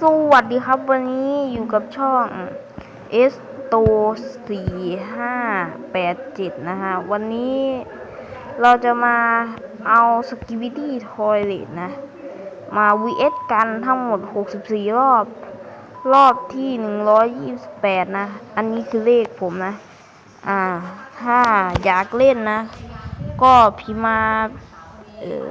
สวัสดีครับวันนี้อยู่กับช่อง s โตสี่ห้าแปดเจ็ดนะฮะ วันนี้เราจะมาเอาสกิวิตี้ทอยเลตนะ มา vs กันทั้งหมด 64 รอบ รอบที่ 128 นะ อันนี้คือเลขผมนะ อ่า ถ้าอยากเล่นนะ ก็พิมา เออ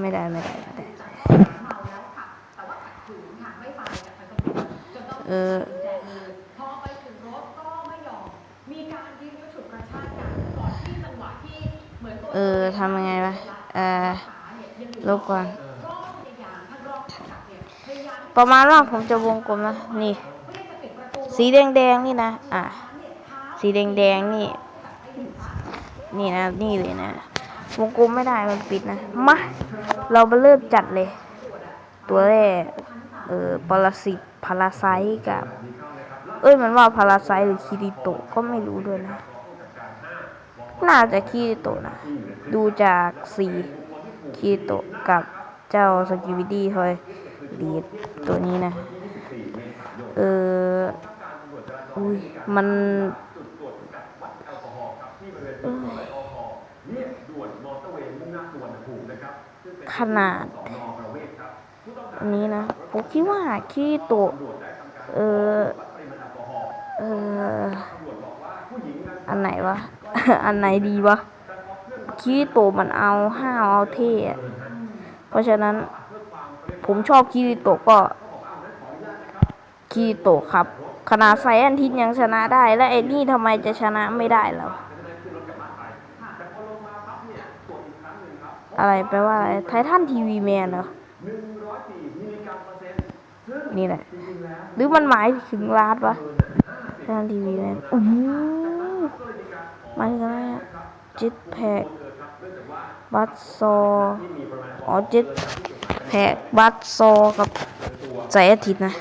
ไม่ได้ ไม่ได้ ไม่ได้ เออพอไปถึงรถก็ไม่ยอม มีการยื้อยุดฉุดกระชากกันก่อนที่จังหวะที่เหมือนตัวเออทำยังไงวะเออลบก่อนก็พยายามท่านรองผู้จัดเนี่ยพยายามประมาณว่าผมจะวงกลมนะนี่ สีแดงแดงๆนี่นะ อะ สีแดงแดงๆนี่ นี่นะ นี่เลยนะ วงกลมไม่ได้มันปิดนะ มา เรามาเริ่มจัดเลย ตัวแรก เออปรสิต พาราไซกับ เอ้ยมันว่าพาราไซหรือคิริโตะก็ไม่รู้ด้วยนะ น่าจะคิริโตะนะ ดูจากสีคิริโตะกับเจ้าสกิวิดี้ทอยดีดตัวนี้นะ เอออุ้ยมันขนาด อันนี้นะผมคิดว่าคิริโตะเออเอออันไหนวะ อันไหนดีวะคิริโตะมันเอาห้าวเอาเท่เพราะฉะนั้น ผมชอบคิริโตะก็คิริโตะครับขนาดไซแอนทิสยังชนะได้ แล้วไอ้นี่ทำไมจะชนะไม่ได้แล้ว อะไรแปลว่าอะไรไททันทีวีแมนเหรอ นี่แหละ หรือมันหมายถึงลาดวะไทนทีวีแมนโอ้หหมายถึงอะไรอะจิตแพกบัตซออ๋อจิตแพกบัตซอกับแสงอาทิตย์นะ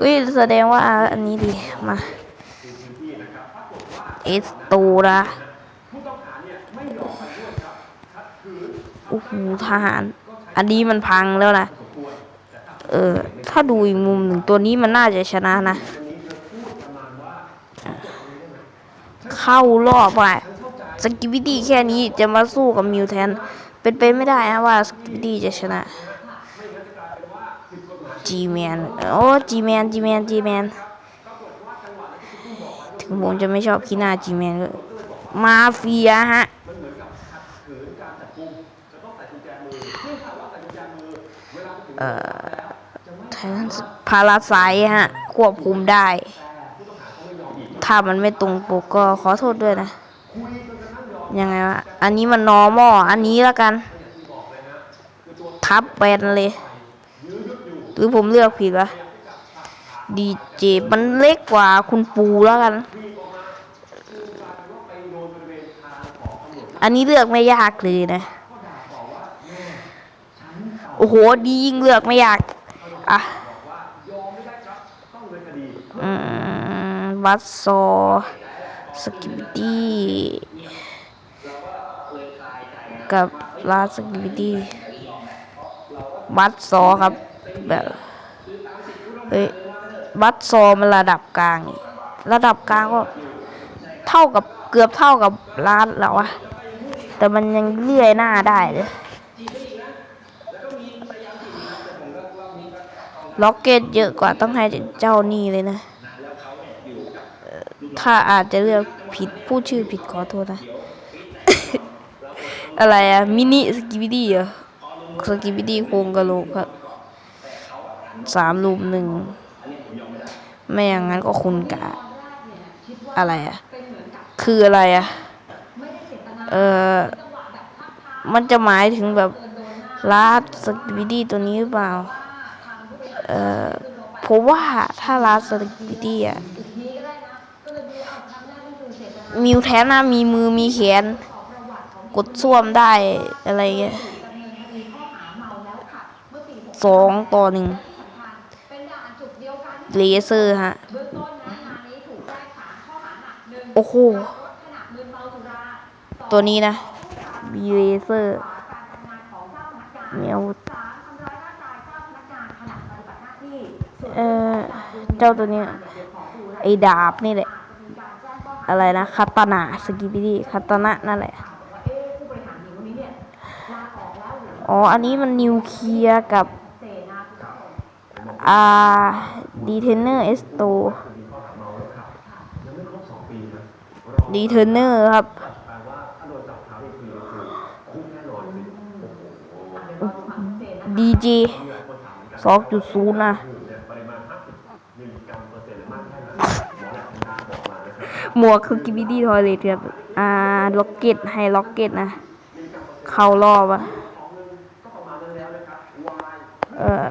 อุ้ยแสดงว่าอันนี้ดีมาเอสตูระโอ้โหทหาร อันนี้มันพังแล้วนะ เออ ถ้าดูอีกมุมหนึ่งตัวนี้มันน่าจะชนะนะ เข้ารอบไปสกิวิตี้แค่นี้จะมาสู้กับมิวแทน เป็นไปไม่ได้นะว่าสกิวิตี้จะชนะจีแมนโอ้จีแมนจีแมนจีแมนถึงผมจะไม่ชอบขี้หน้าจีแมนก็มาเฟียฮะเอ่อ พาราไซฮะ ควบคุมได้ ถ้ามันไม่ตรงปกก็ขอโทษด้วยนะ ยังไงวะ อันนี้มัน normal อันนี้แล้วกัน ทับเป็นเลย หรือผมเลือกผิดวะดีเจมันเล็กกว่าคุณปูแล้วกัน อันนี้เลือกไม่ยากเลยนะ โอ้โห ดียิ่งเลือกไม่ยาก อะอืมวัดโซ สกิปตี้กับลาสกิปตี้วัดโซครับแบบเฮ้ยวัดโซมันระดับกลางนี่ระดับกลางก็เท่ากับเกือบเท่ากับร้านแล้วอะแต่มันยังเลื่อยหน้าได้เลย ล็อกเก็ตเยอะกว่าต้องให้เจ้านี่เลยนะ ถ้าอาจจะเลือกผิดพูดชื่อผิดขอโทษนะ อะไรอะมินิสกิบิดี้เหรอสกิบิดี้โครงกระโหลกครับสามรูมหนึ่ง ไม่อย่างนั้นก็คุณกะ อะไรอะคืออะไรอะเออมันจะหมายถึงแบบลาสกิบิดี้ตัวนี้หรือเปล่า ผมว่าถ้าลาสกิตี้อะมิวแทนนะมีมือมีแขน กดส้วมได้อะไรเงี้ยสองต่อหนึ่งเลเซอร์ฮะ โอ้โห ตัวนี้นะมีเลเซอร์การทำงานของเจ้าพนักงานมีอาวุธ สามทำร้ายร่างกายเจ้าพนัก เออเจ้าตัวเนี้ยไอ้ดาบนี่แหละ อะไรนะคาตานาสกิบิดี้คาตานะนั่นแหละอ๋อ อันนี้มันนิวเคลียร์กับอ่าดีเทนเนอร์เอสโตดีเทนเนอร์ครับดีจีสองจุดศูนย์นะ หมวกคือกิบิดี้ทอยเลทครับ อ่า ล็อกเก็ตให้ล็อกเก็ตนะ เข้ารอบอะเออ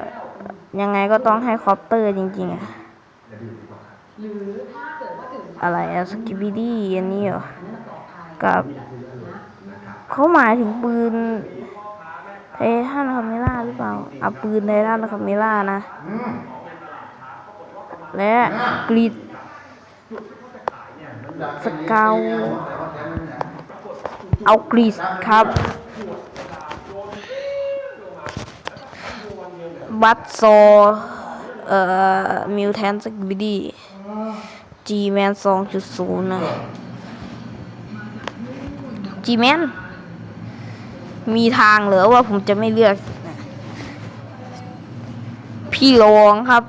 ยังไงก็ต้องให้คอปเตอร์จริงๆอะอะไรอะสกิบิดี้อันนี้เหรอ กับเขาหมายถึงปืนไททันคาเมล่าหรือเปล่าเอาปืนไททันคาเมล่านะ และกรีด สเกลเอากรีดครับบัตโซเอ่อมิวแทนสกิบิดี้จีแมนสองจุดศูนย์นะจีแมนมีทางเหรือว่าผมจะไม่เลือก พี่รองครับ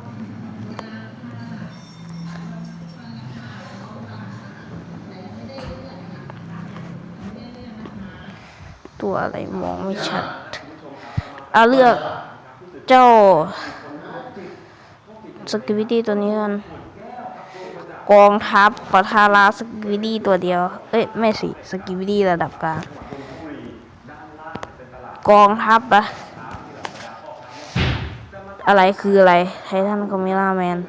อะไรมองไม่ชัดเอาเลือกเจ้าสกิวิตี้ตัวนี้กันกองทัพปะทาราสกิวิตี้ตัวเดียว เอ้ย ไม่สิสกิวิตี้ระดับกลางกองทัพอะอะไรคืออะไร ไททันคอมิล่าแมน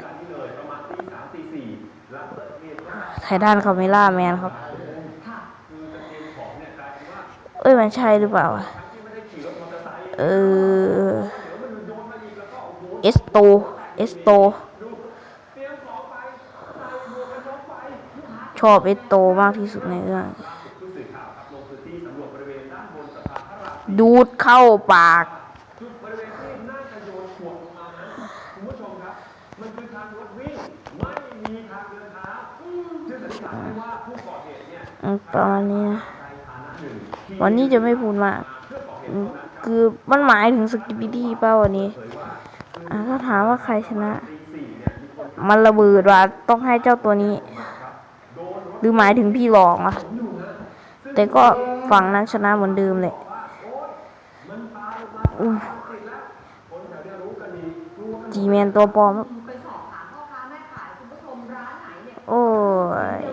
ไททันคอมิล่าแมนครับ เอ้ยมันใช่หรือเปล่าอะเออเอสโตเอสโตชอบเอสโตมากที่สุดในเรื่องดูดเข้าปากประมาณนี้นะ วันนี้จะไม่พูดมาก คือมันหมายถึงสกิปปี้ดี้ป่ะวันนี้ถ้าถามว่าใครชนะ มันระเบิดว่าต้องให้เจ้าตัวนี้ หรือหมายถึงพี่หลองอะแต่ก็ฝั่งนั้นชนะเหมือนเดิมเลยจีแมนตัวปลอม โอ้ย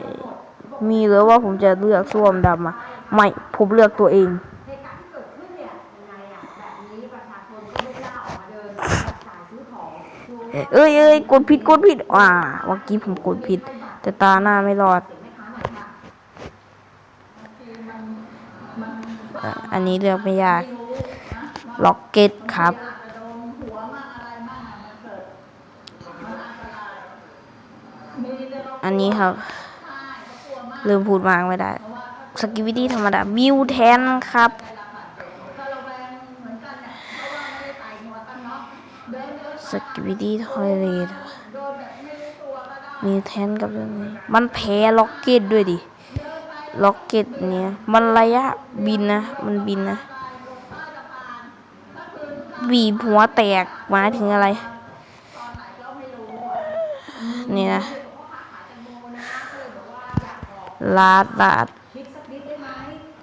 มีหรือว่าผมจะเลือกส้วมดำอะ ไม่ผมเลือกตัวเอง เหตุการณ์ที่เกิดขึ้นเนี่ยยังไงอะแบบนี้ประชาชนก็ไม่กล้าออกมาเดินจับจ่ายซื้อของช่วงเอ้ยเอ้ยกดผิดกดผิดอ่าเมื่อกี้ผมกดผิด แต่ตาหน้าไม่รอดอะอันนี้เลือกไม่ยากล็อกเก็ตครับ อันนี้ครับเริ่มพูดมากไม่ได้ สกิวิตี้ธรรมดามิวแทนครับสกิวิตี้ทอยเลทมิวแทนกับเรื่องนี้ มันแพ้ล็อกเก็ตด้วยดิ ล็อกเก็ตเนี่ย มันระยะบินนะ มันบินนะบีบหัวแตกหมายถึงอะไร นี่นะลาดลาดได้ไหม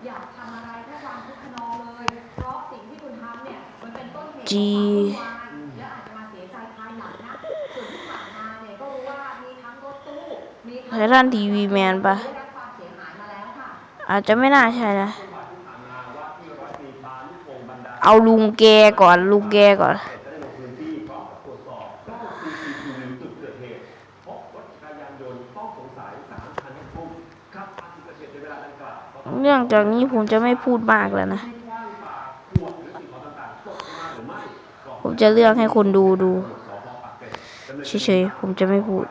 อยากทำอะไรแค่วางทุกขนองเลย เพราะสิ่งที่คุณทำเนี่ยมัน G ไททันทีวีแมนปะอาจจะไม่น่าใช่นะ เอาลุงแกก่อนลุงแกก่อน เรื่องจากนี้ผมจะไม่พูดมากแล้วนะ ผม จะเลือกให้คนดูดูเฉยๆผมจะไม่พูด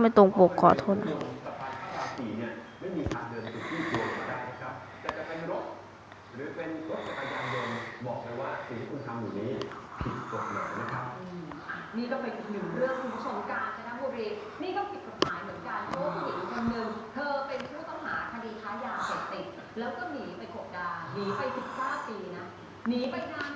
ไม่ตรงปกขอโทษนะหรือเป็นรถจักรยานยนต์บอกเลยว่าสิ่งที่คุณทำอยู่นี้ผิดกฎหมายนะครับอืมอะนี่ก็เป็นอีกหนึ่งเรื่องคุณผู้ชมกาญจนบุรีนี่ก็ผิดกฎหมายเหมือนกันเพราะว่าผู้หญิงคนหนึ่งเธอเป็นผู้ต้องหาคดีค้ายาเสพติดแล้วก็ หนีไป 19 ปีนะ หนีไปนาน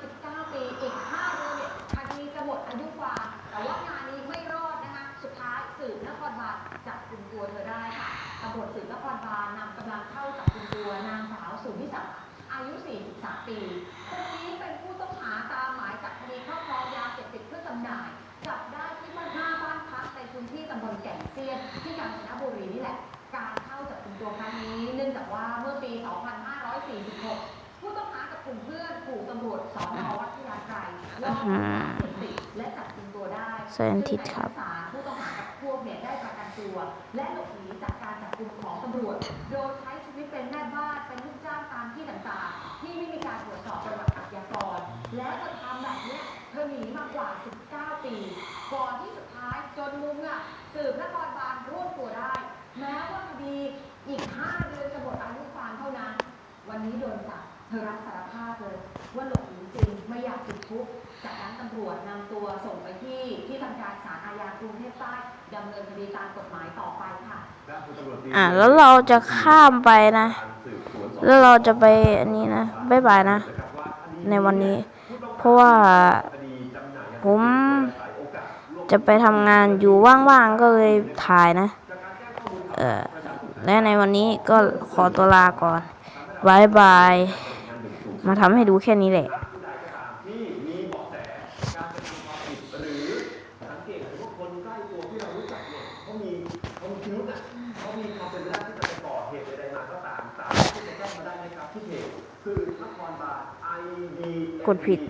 เสพติดและจับกลุ่มตัวนทิศครับซึ่งในชั้นศาลผู้ต้องหากับพวกเนี่ยได้ประกันตัว และหลบหนีจากการจับกุมของตำรวจ โดยใช้ชีวิตเป็นแม่บ้านเป็นลูกจ้างตามที่ต่างๆ ที่ไม่มีการตรวจสอบประวัติอาชญากร และจะทำแบบนี้เธอหนีมากว่า 19 ปี ก่อนที่สุดท้ายจนมุมอะสืบนครบาลรวบตัวได้ แม้ว่าคดีอีก 5 เดือนจะหมดอายุความเท่านั้น วันนี้โดนจับเธอรับสารภาพเลยว่าหลบ จริงไม่อยากติดคุกจากนั้นตำรวจนำตัวส่งไปที่ที่ทำการศาลอาญากรุงเทพใต้ดำเนินคดีตามกฎหมายต่อไปค่ะอะแล้วเราจะข้ามไปนะ แล้วเราจะไปอันนี้นะบ๊ายบายนะ ในวันนี้ เพราะว่าผมจะไปทำงานอยู่ว่างๆก็เลยถ่ายนะ เออและในวันนี้ก็ขอตัวลาก่อนบายบาย มาทำให้ดูแค่นี้แหละ ดผิด